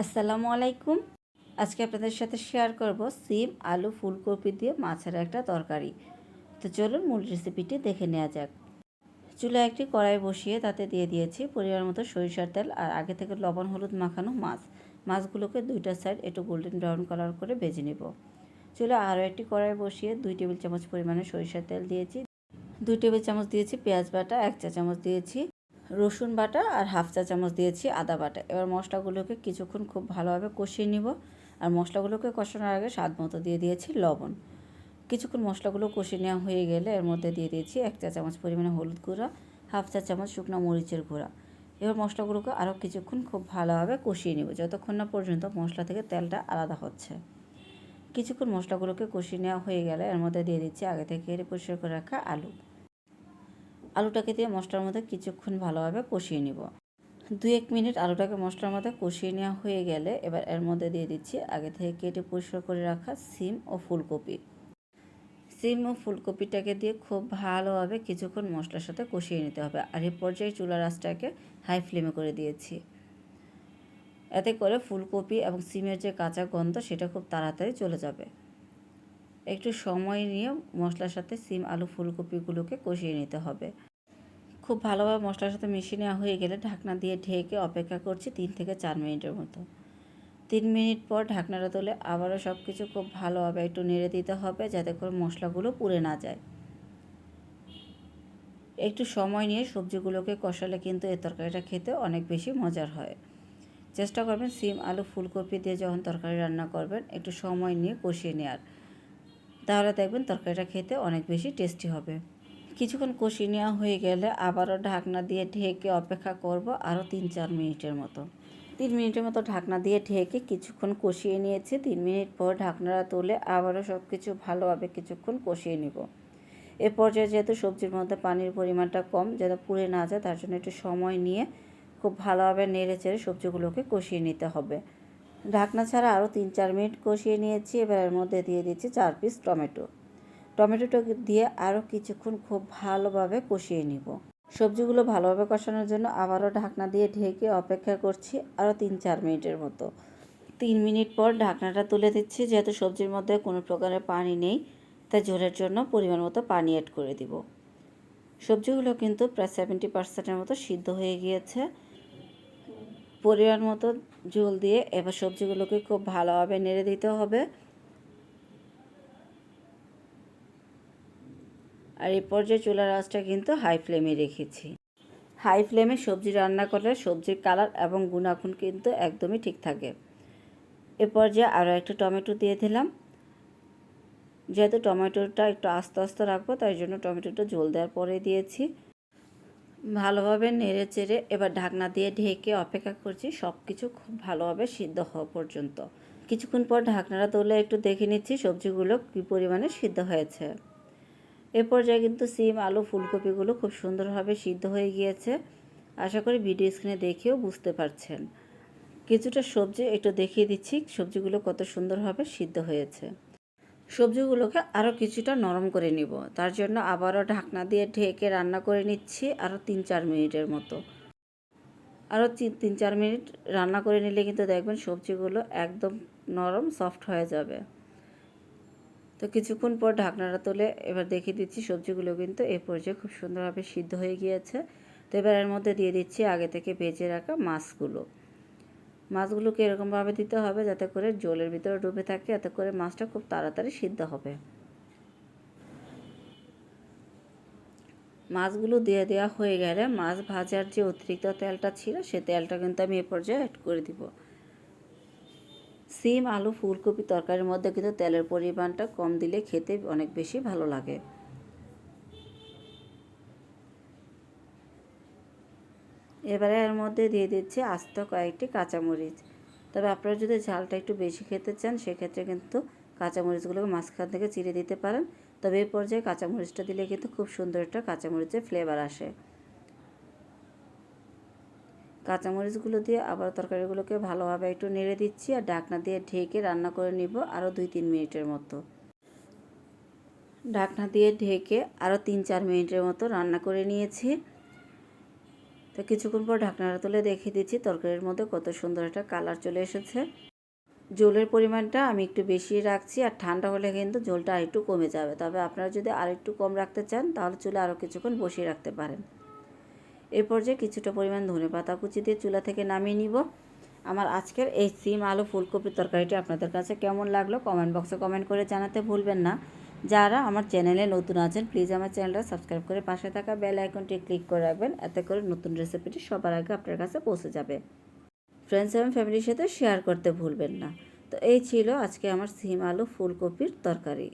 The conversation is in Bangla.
আসসালামু আলাইকুম। আজকে আপনাদের সাথে শেয়ার করব সিম, আলু, ফুলকপি দিয়ে মাছের একটা তরকারি। তো চলুন মূল রেসিপিটি দেখে নেওয়া যাক। চুলায় একটি কড়াই বসিয়ে তাতে দিয়ে দিয়েছি পরিমাণ মতো সরিষার তেল আর আগে থেকে লবণ, হলুদ মাখানো মাছ। মাছগুলোকে দুইটা সাইড একটু গোল্ডেন ব্রাউন কালার করে ভেজে নেব। চুলায় আরও একটি কড়াই বসিয়ে দুই টেবিল চামচ পরিমাণে সরিষার তেল দিয়েছি। দুই টেবিল চামচ দিয়েছি পেঁয়াজ বাটা, এক চা চামচ দিয়েছি রসুন বাটা আর হাফ চা চামচ দিয়েছি আদা বাটা। এবার মশলাগুলোকে কিছুক্ষণ খুব ভালোভাবে কষিয়ে নিব। আর মশলাগুলোকে কষানোর আগে স্বাদ মতো দিয়ে দিয়েছি লবণ। কিছুক্ষণ মশলাগুলো কষিয়ে নেওয়া হয়ে গেলে এর মধ্যে দিয়ে দিয়েছি এক চা চামচ পরিমাণে হলুদ গুঁড়া, হাফ চা চামচ শুকনো মরিচের গুঁড়া। এবার মশলাগুলোকে আরও কিছুক্ষণ খুব ভালোভাবে কষিয়ে নেব, যতক্ষণ না পর্যন্ত মশলা থেকে তেলটা আলাদা হচ্ছে। কিছুক্ষণ মশলাগুলোকে কষিয়ে নেওয়া হয়ে গেলে এর মধ্যে দিয়ে দিচ্ছি আগে থেকে পরিষ্কার করে রাখা আলু। আলুটাকে দিয়ে মশলার মধ্যে কিছুক্ষণ ভালোভাবে কষিয়ে নিব। দু এক মিনিট আলুটাকে মশলার মধ্যে কষিয়ে নেওয়া হয়ে গেলে এবার এর মধ্যে দিয়ে দিচ্ছি আগে থেকে কেটে পরিষ্কার করে রাখা সিম ও ফুলকপি। সিম ও ফুলকপিটাকে দিয়ে খুব ভালোভাবে কিছুক্ষণ মশলার সাথে কষিয়ে নিতে হবে। আর এই পর্যায়ে চুলার আঁচটাকে হাই ফ্লেমে করে দিয়েছি। এতে করে ফুলকপি এবং সিমের যে কাঁচা গন্ধ সেটা খুব তাড়াতাড়ি চলে যাবে। একটু সময় নিয়ে মশলার সাথে সিম আলু ফুলকপিগুলোকে কষিয়ে নিতে হবে। খুব ভালোভাবে মশলার সাথে মিশিয়ে নেওয়া হয়ে গেলে ঢাকনা দিয়ে ঢেকে অপেক্ষা করছি তিন থেকে চার মিনিটের মতো। তিন মিনিট পর ঢাকনাটা তুলে আবারও সব কিছু খুব ভালোভাবে একটু নেড়ে দিতে হবে যাতে করে মশলাগুলো পুড়ে না যায়। একটু সময় নিয়ে সবজিগুলোকে কষালে কিন্তু এই তরকারিটা খেতে অনেক বেশি মজার হয়। চেষ্টা করবেন সিম আলু ফুলকপি দিয়ে যখন তরকারি রান্না করবেন, একটু সময় নিয়ে কষিয়ে নেওয়ার তাহলে দেখবেন তরকারিটা খেতে অনেক বেশি টেস্টি হবে। কিছুক্ষণ কষিয়ে নেওয়া হয়ে গেলে আবারও ঢাকনা দিয়ে ঢেকে অপেক্ষা করব আরও তিন চার মিনিটের মতো। তিন মিনিটের মতো ঢাকনা দিয়ে ঢেকে কিছুক্ষণ কষিয়ে নিয়েছি। তিন মিনিট পর ঢাকনাটা তুলে আবারও সব কিছু ভালোভাবে কিছুক্ষণ কষিয়ে নিব। এ পর্যায়ে যেহেতু সবজির মধ্যে পানির পরিমাণটা কম যাতে পুড়ে না যায়, তার জন্য একটু সময় নিয়ে খুব ভালোভাবে নেড়ে চেড়ে সবজিগুলোকে কষিয়ে নিতে হবে। ঢাকনা ছাড়া আরও তিন চার মিনিট কষিয়ে নিয়েছি, এবার এর মধ্যে দিয়ে দিচ্ছি চার পিস টমেটো। টমেটোটা দিয়ে আরও কিছুক্ষণ খুব ভালোভাবে কষিয়ে নিব। সবজিগুলো ভালোভাবে কষানোর জন্য আবারও ঢাকনা দিয়ে ঢেকে অপেক্ষা করছি আরও তিন চার মিনিটের মতো। তিন মিনিট পর ঢাকনাটা তুলে দিচ্ছি, যেহেতু সবজির মধ্যে কোনো প্রকারের পানি নেই, তাই ঝোলের জন্য পরিমাণ মতো পানি অ্যাড করে দিব। সবজিগুলো কিন্তু প্রায় সেভেন্টি পার্সেন্টের মতো সিদ্ধ হয়ে গিয়েছে। পরিমাণ মতো ঝোল দিয়ে এবার সবজিগুলোকে খুব ভালোভাবে নেড়ে দিতে হবে। আর এই পর্যায়ে চুলার আঁচটা কিন্তু হাই ফ্লেমে রেখেছি। হাই ফ্লেমে সবজি রান্না করলে সবজির কালার এবং গুণাগুণ কিন্তু একদমই ঠিক থাকে। এ পর্যায়ে আরও একটা টমেটো দিয়ে দিলাম। যেহেতু টমেটোটা একটু আস্তে আস্তে রাখব, তাই জন্য টমেটোটা জল দেওয়ার পরে দিয়েছি। ভালোভাবে নেড়ে চেড়ে এবার ঢাকনা দিয়ে ঢেকে অপেক্ষা করছি সব কিছু খুব ভালোভাবে সিদ্ধ হওয়া পর্যন্ত। কিছুক্ষণ পর ঢাকনাটা তুলে একটু দেখে নিচ্ছি সবজিগুলো কী পরিমাণে সিদ্ধ হয়েছে। এ পর্যায়ে কিন্তু সিম, আলু, ফুলকপিগুলো খুব সুন্দরভাবে সিদ্ধ হয়ে গিয়েছে। আশা করি ভিডিও স্ক্রিনে দেখেও বুঝতে পারছেন। কিছুটা সবজি একটু দেখিয়ে দিচ্ছি সবজিগুলো কত সুন্দরভাবে সিদ্ধ হয়েছে। সবজিগুলোকে আরও কিছুটা নরম করে নিব। তার জন্য আবারও ঢাকনা দিয়ে ঢেকে রান্না করে নিচ্ছি আরও তিন চার মিনিটের মতো। আরও তিন চার মিনিট রান্না করে নিলে কিন্তু দেখবেন সবজিগুলো একদম নরম, সফট হয়ে যাবে। তো কিছুক্ষণ পর ঢাকনাটা তুলে এবার দেখিয়ে দিচ্ছি সবজিগুলো কিন্তু এ পর্যায়ে খুব সুন্দরভাবে সিদ্ধ হয়ে গিয়েছে। তো এবার এর মধ্যে দিয়ে দিচ্ছি আগে থেকে ভেজে রাখা মাছগুলো। মাছগুলোকে এরকমভাবে দিতে হবে যাতে করে জলের ভিতরে ডুবে থাকে, এতে করে মাছটা খুব তাড়াতাড়ি সিদ্ধ হবে। মাছগুলো দিয়ে দেওয়া হয়ে গেলে মাছ ভাজার যে অতিরিক্ত তেলটা ছিল, সে তেলটা কিন্তু আমি এ পর্যায়ে অ্যাড করে দিব। সিম, আলু, ফুলকপি, তরকারির মধ্যে কিন্তু তেলের পরিমাণটা কম দিলে খেতে অনেক বেশি ভালো লাগে। এবারে এর মধ্যে দিয়ে দিচ্ছি আস্ত কয়েকটি কাঁচামরিচ। তবে আপনারা যদি ঝালটা একটু বেশি খেতে চান, সেক্ষেত্রে কিন্তু কাঁচামরিচগুলোকে মাঝখান থেকে চিড়ে দিতে পারেন। তবে এই পর্যায়ে কাঁচামরিচটা দিলে কিন্তু খুব সুন্দর একটা কাঁচামরিচের ফ্লেভার আসে। কাঁচামরিচগুলো দিয়ে আবার তরকারিগুলোকে ভালোভাবে একটু নেড়ে দিচ্ছি আর ডাকনা দিয়ে ঢেকে রান্না করে নিব আরও দুই তিন মিনিটের মতো। ঢাকনা দিয়ে ঢেকে আরও তিন চার মিনিটের মতো রান্না করে নিয়েছি। তো কিছুক্ষণ পর ঢাকনাটা তুলে দেখিয়ে দিচ্ছি, তরকারির মধ্যে কত সুন্দর একটা কালার চলে এসেছে। জলের পরিমাণটা আমি একটু বেশি রাখছি আর ঠান্ডা হলে কিন্তু জলটা আরেকটু কমে যাবে। তবে আপনারা যদি আরেকটু কম রাখতে চান, তাহলে চুলে আরও কিছুক্ষণ বসিয়ে রাখতে পারেন। এরপর যে কিছুটা পরিমাণ ধনে পাতা কুচি দিয়ে চুলা থেকে নামিয়ে নিব। আমার আজকের এই সিম আলু ফুলকপির তরকারিটি আপনাদের কাছে কেমন লাগল কমেন্ট বক্সে কমেন্ট করে জানাতে ভুলবেন না। যারা আমার চ্যানেলে নতুন আছেন প্লিজ আমার চ্যানেলটা সাবস্ক্রাইব করে পাশে থাকা বেল আইকনটি ক্লিক করে রাখবেন। এতে করে নতুন রেসিপিটি সবার আগে আপনার কাছে পৌঁছে যাবে। ফ্রেন্ডস এবং ফ্যামিলির সাথে শেয়ার করতে ভুলবেন না। তো এই ছিল আজকে আমার সিম আলু ফুলকপির তরকারি।